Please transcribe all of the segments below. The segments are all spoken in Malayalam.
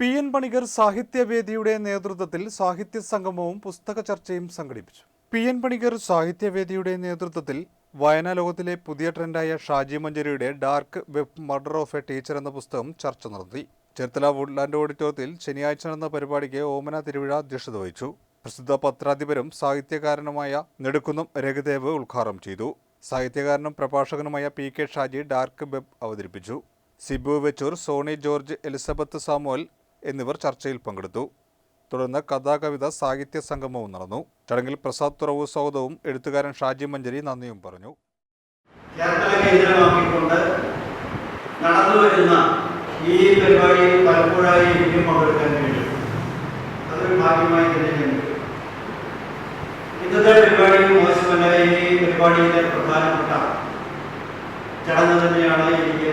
പി എൻ പണിക്കർ സാഹിത്യവേദിയുടെ നേതൃത്വത്തിൽ സാഹിത്യ സംഗമവും പുസ്തക ചർച്ചയും സംഘടിപ്പിച്ചു. പി എൻ പണിക്കർ സാഹിത്യവേദിയുടെ നേതൃത്വത്തിൽ വായനാ ലോകത്തിലെ പുതിയ ട്രെൻഡായ Shaji മഞ്ചേരിയുടെ dark web murder of a teacher എന്ന പുസ്തകം ചർച്ച നടത്തി. ചേർത്തല വുഡ്ലാൻഡ് ഓഡിറ്റോറിയത്തിൽ ശനിയാഴ്ച നടന്ന പരിപാടിക്ക് ഓമന തിരുവിഴ അധ്യക്ഷത വഹിച്ചു. പ്രസിദ്ധ പത്രാധിപരും സാഹിത്യകാരനുമായ നെടുക്കുന്നം രഘുദേവ് ഉദ്ഘാടനം ചെയ്തു. സാഹിത്യകാരനും പ്രഭാഷകനുമായ P K Shaji dark web അവതരിപ്പിച്ചു. Sibu Vechoor Sony George Elizabeth Samuel എന്നിവർ ചർച്ചയിൽ പങ്കെടുത്തു. തുടർന്ന് കഥാകവിത സാഹിത്യ സംഗമവും നടന്നു. ചടങ്ങിൽ പ്രസാദ് തുറവു സ്വാഗതവും എഴുത്തുകാരൻ ഷാജി മഞ്ചരി നന്ദിയും പറഞ്ഞു. നടന്നുവരുന്ന ഈ പരിപാടിയിൽ പലപ്പോഴായി എനിക്കും പങ്കെടുക്കാൻ കഴിയും അതൊരു ഭാഗ്യമായി തന്നെ കരുതുന്നു. ഇന്നത്തെ പരിപാടി മോശമല്ല. ഈ പരിപാടിയിലെ പ്രധാനപ്പെട്ട ചടങ്ങ് തന്നെയാണ് എനിക്ക്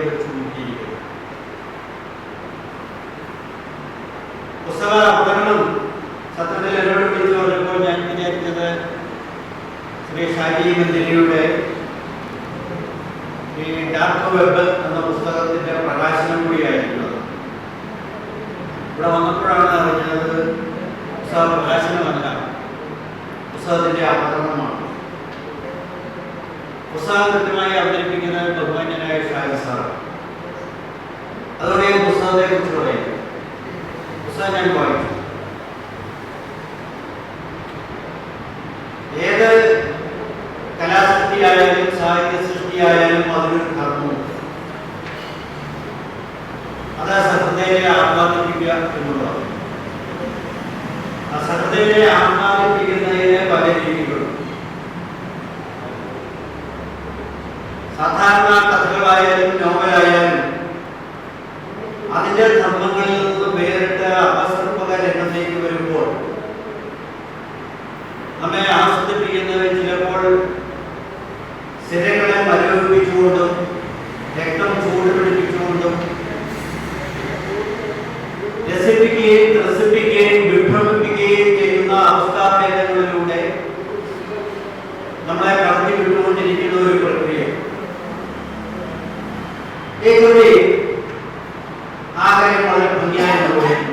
സത്യത്തിൽ എന്നോട് വിളിച്ചു പറഞ്ഞപ്പോൾ ഞാൻ വിചാരിച്ചത് ശ്രീ ഷാജി മഞ്ചേരിയുടെ ഈ ഡാർക്ക് വെബ് എന്ന പുസ്തകത്തിന്റെ പ്രകാശനം കൂടിയായിരുന്നു ഇവിടെ വന്നപ്പോഴാണ് അറിഞ്ഞത് പുസ്തക പ്രകാശനമല്ല പുസ്തകത്തിന്റെ അവതരണമാണ് പുസ്തകം കൃത്യമായി അവതരിപ്പിക്കുന്നത് ബഹുമാന്യനായ ഷാജി സാറാണ്. അതോടെ പുസ്തകത്തെ കുറിച്ച് പറയും. പുസ്തകം ഞാൻ വായിച്ചു. സൃഷ്ടിയായാലും അതിനൊരു ധർമ്മവും അത് ശ്രദ്ധയെ ആഹ്ലാദിപ്പിക്കുക എന്നുള്ളതാണ്. ആ ശ്രദ്ധയെ ആഹ്ലാദിപ്പിക്കുന്നതിന് പല രീതികളും സാധാരണ കഥകളായാലും നോവലായാലും അതിന്റെ ധർമ്മങ്ങളിൽ നിന്ന് വേറിട്ട് അപസർപ്പക രംഗത്തേക്ക് വരുമ്പോൾ നമ്മെ ആസ്വദിപ്പിക്കുന്നവർ ചിലപ്പോൾ പിടിപ്പിച്ചു കൊടുത്തു രക്തം ചൂട് പിടിപ്പിച്ചു കൊടുത്തു രസിപ്പിക്കുകയും ത്രസിപ്പിക്കുകയും വിഭ്രമിപ്പിക്കുകയും ചെയ്യുന്ന അവസ്ഥാഭേദങ്ങളിലൂടെ നമ്മളെ കടത്തി വിട്ടുകൊണ്ടിരിക്കുന്ന ഒരു പ്രക്രിയ ആ കാര്യം വളരെ ഭംഗിയായി നിർവഹിക്കുന്നു